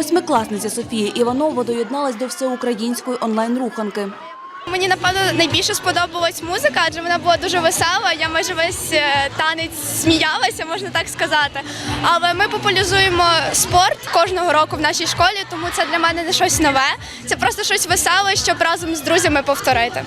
Восьмикласниця Софія Іванова доєдналась до всеукраїнської онлайн-руханки. Мені напевно найбільше сподобалась музика, адже вона була дуже весела. Я майже весь е, танець сміялася, можна так сказати. Але ми популяризуємо спорт кожного року в нашій школі, тому це для мене не щось нове. Це просто щось веселе, щоб разом з друзями повторити.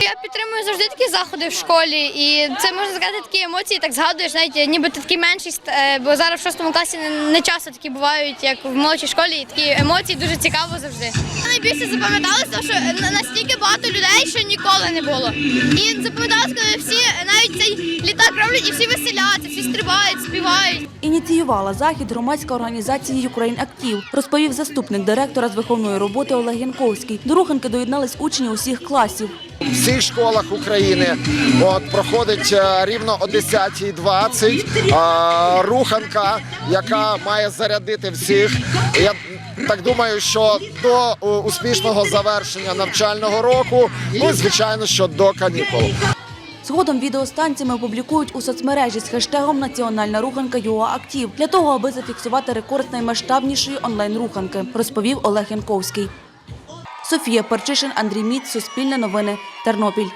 Я підтримую завжди такі заходи в школі, і це можна сказати такі емоції, так згадуєш, навіть ніби ти такий менший, е, бо зараз в шостому класі не, не часто такі бувають, як в молодшій школі, і такі емоції дуже цікаво завжди. Найбільше запам'яталося, що настільки багато людей, що ніколи не було. І запам'яталося, коли всі навіть цей літак роблять і всі веселяться, всі стрибають, співають. Ініціювала захід громадська організація Ukraine Актив, розповів заступник директора з виховної роботи Олег Янковський. До руханки доєднались учні усіх класів. В всіх школах України от, проходить е, рівно о 10.20 е, руханка, яка має зарядити всіх. Я так думаю, що до е, успішного завершення навчального року, ну і звичайно, що до канікул. Згодом відеостанціями опублікують у соцмережі з хештегом Національна руханка ЮААктів» для того, аби зафіксувати рекорд наймасштабнішої онлайн-руханки, розповів Олег Янковський. Софія Перчишин, Андрій Міць, Суспільне новини, Тернопіль.